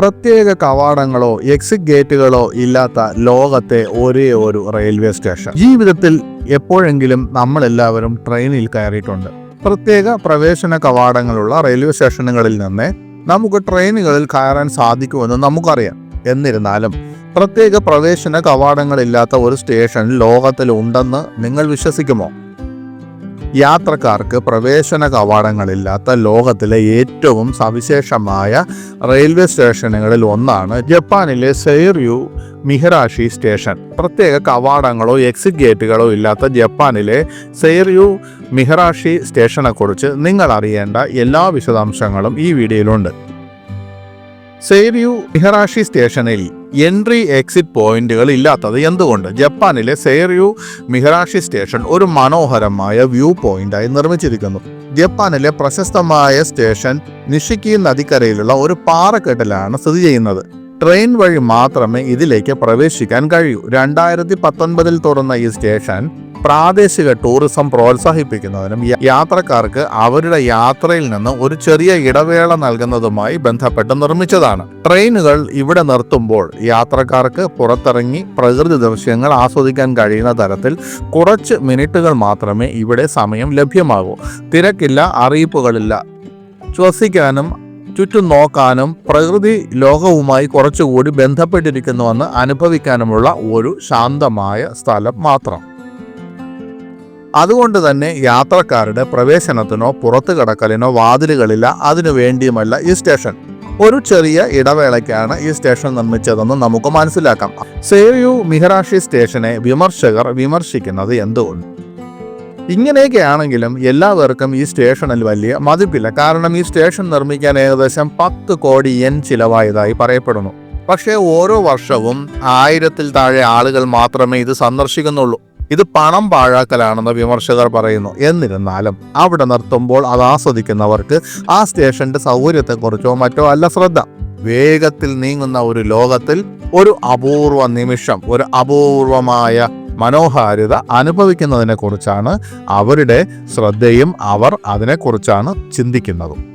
പ്രത്യേക കവാടങ്ങളോ എക്സിറ്റ് ഗേറ്റുകളോ ഇല്ലാത്ത ലോകത്തെ ഒരേ ഒരു റെയിൽവേ സ്റ്റേഷൻ ജീവിതത്തിൽ എപ്പോഴെങ്കിലും നമ്മളെല്ലാവരും ട്രെയിനിൽ കയറിയിട്ടുണ്ട്. പ്രത്യേക പ്രവേശന കവാടങ്ങളുള്ള റെയിൽവേ സ്റ്റേഷനുകളിൽ നിന്ന് നമുക്ക് ട്രെയിനുകളിൽ കയറാൻ സാധിക്കുമെന്ന് നമുക്കറിയാം. എന്നിരുന്നാലും പ്രത്യേക പ്രവേശന കവാടങ്ങളില്ലാത്ത ഒരു സ്റ്റേഷൻ ലോകത്തിൽ ഉണ്ടെന്ന് നിങ്ങൾ വിശ്വസിക്കുമോ? യാത്രക്കാർക്ക് പ്രവേശന കവാടങ്ങളില്ലാത്ത ലോകത്തിലെ ഏറ്റവും സവിശേഷമായ റെയിൽവേ സ്റ്റേഷനുകളിൽ ഒന്നാണ് ജപ്പാനിലെ സെയ്റിയു മിഹറാഷി സ്റ്റേഷൻ. പ്രത്യേക കവാടങ്ങളോ എക്സിറ്റ് ഗേറ്റുകളോ ഇല്ലാത്ത ജപ്പാനിലെ സെയ്റിയു മിഹറാഷി സ്റ്റേഷനെക്കുറിച്ച് നിങ്ങൾ അറിയേണ്ട എല്ലാ വിശദാംശങ്ങളും ഈ വീഡിയോയിലുണ്ട്. സെയ്റിയു മിഹറാഷി സ്റ്റേഷനിൽ എൻട്രി എക്സിറ്റ് പോയിന്റുകൾ ഇല്ലാത്തത് എന്തുകൊണ്ട്? ജപ്പാനിലെ സെയറിയു മിഹറാഷി സ്റ്റേഷൻ ഒരു മനോഹരമായ വ്യൂ പോയിന്റായി നിർമ്മിച്ചിരിക്കുന്നു. ജപ്പാനിലെ പ്രശസ്തമായ സ്റ്റേഷൻ നിഷിക്കി നദിക്കരയിലുള്ള ഒരു പാറക്കെട്ടിലാണ് സ്ഥിതി ചെയ്യുന്നത്. ട്രെയിൻ വഴി മാത്രമേ ഇതിലേക്ക് പ്രവേശിക്കാൻ കഴിയൂ. രണ്ടായിരത്തി പത്തൊൻപതിൽ തുറന്ന ഈ സ്റ്റേഷൻ പ്രാദേശിക ടൂറിസം പ്രോത്സാഹിപ്പിക്കുന്നതിനും യാത്രക്കാർക്ക് അവരുടെ യാത്രയിൽ നിന്ന് ഒരു ചെറിയ ഇടവേള നൽകുന്നതുമായി ബന്ധപ്പെട്ട് നിർമ്മിച്ചതാണ്. ട്രെയിനുകൾ ഇവിടെ നിർത്തുമ്പോൾ യാത്രക്കാർക്ക് പുറത്തിറങ്ങി പ്രകൃതി ദൃശ്യങ്ങൾ ആസ്വദിക്കാൻ കഴിയുന്ന തരത്തിൽ കുറച്ച് മിനിറ്റുകൾ മാത്രമേ ഇവിടെ സമയം ലഭ്യമാകൂ. തിരക്കില്ല അറിയിപ്പുകളില്ല. ശ്വസിക്കാനും ചുറ്റും നോക്കാനും പ്രകൃതി ലോകവുമായി കുറച്ചുകൂടി ബന്ധപ്പെട്ടിരിക്കുന്നുവെന്ന് അനുഭവിക്കാനുമുള്ള ഒരു ശാന്തമായ സ്ഥലം മാത്രം. അതുകൊണ്ട് തന്നെ യാത്രക്കാരുടെ പ്രവേശനത്തിനോ പുറത്തു കടക്കലിനോ വാതിലുകളില്ല. അതിനു വേണ്ടിയുമല്ല ഈ സ്റ്റേഷൻ. ഒരു ചെറിയ ഇടവേളയ്ക്കാണ് ഈ സ്റ്റേഷൻ നിർമ്മിച്ചതെന്ന് നമുക്ക് മനസ്സിലാക്കാം. സേവ്യു മിഹറാഷി സ്റ്റേഷനെ വിമർശകർ വിമർശിക്കുന്നത് എന്തുകൊണ്ട്? ഇങ്ങനെയൊക്കെയാണെങ്കിലും എല്ലാവർക്കും ഈ സ്റ്റേഷനിൽ വലിയ മതിപ്പില്ല. കാരണം ഈ സ്റ്റേഷൻ നിർമ്മിക്കാൻ ഏകദേശം പത്ത് കോടി എൻ ചിലവായതായി പറയപ്പെടുന്നു. പക്ഷേ ഓരോ വർഷവും ആയിരത്തിൽ താഴെ ആളുകൾ മാത്രമേ ഇത് സന്ദർശിക്കുന്നുള്ളൂ. ഇത് പണം പാഴാക്കലാണെന്ന് വിമർശകർ പറയുന്നു. എന്നിരുന്നാലും അവിടെ നിർത്തുമ്പോൾ അത് ആസ്വദിക്കുന്നവർക്ക് ആ സ്റ്റേഷന്റെ സൗകര്യത്തെക്കുറിച്ചോ മറ്റോ അല്ല ശ്രദ്ധ. വേഗത്തിൽ നീങ്ങുന്ന ഒരു ലോകത്തിൽ ഒരു അപൂർവ നിമിഷം ഒരു അപൂർവമായ മനോഹാരിത അനുഭവിക്കുന്നതിനെക്കുറിച്ചാണ് അവരുടെ ശ്രദ്ധയും അവർ അതിനെക്കുറിച്ചാണ് ചിന്തിക്കുന്നതും.